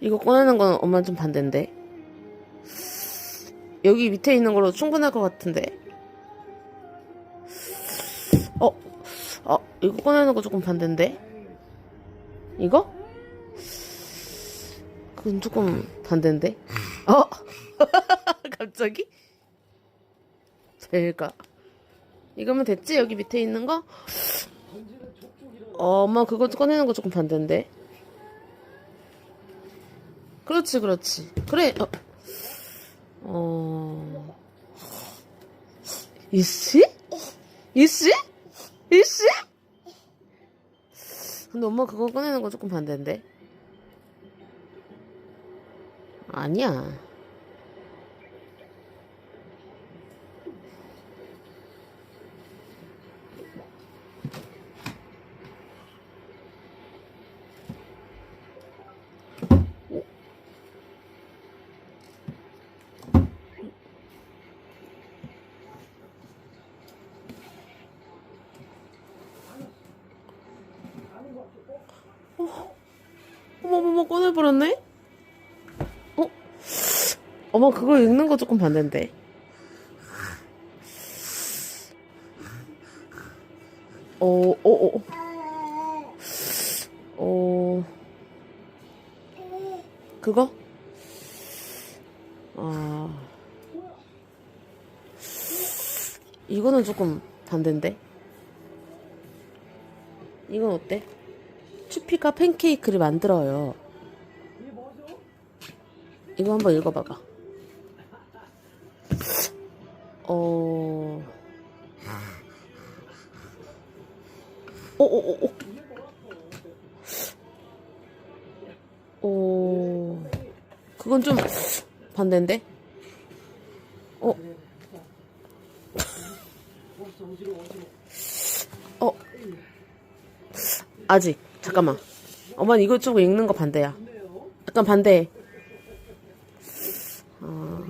이거 꺼내는 건 엄마 좀 반대인데. 여기 밑에 있는 걸로 충분할 것 같은데. 어, 어, 이거 꺼내는 거 조금 반대인데. 이거? 그건 조금 반대인데. 어, 갑자기? 될까? 이거면 됐지? 여기 밑에 있는 거? 어, 엄마 그거 꺼내는 거 조금 반대인데. 그렇지, 그렇지. 그래, 어. 어. 이씨? 이씨? 이씨? 근데 엄마 그거 꺼내는 거 조금 반대인데. 아니야. 어머머머 꺼내버렸네? 어? 어머 그거 읽는 거 조금 반대인데 어, 어, 어, 어, 어, 그거? 아, 이거는 조금 반대인데? 이건 어때? 추피가 팬케이크를 만들어요. 이거 한번 읽어봐봐. 어, 어, 어, 어, 어. 어, 그건 좀 반대인데? 어, 어, 아직 잠깐만. 어머니 이거 쭉 읽는 거 반대야. 약간 반대. 어...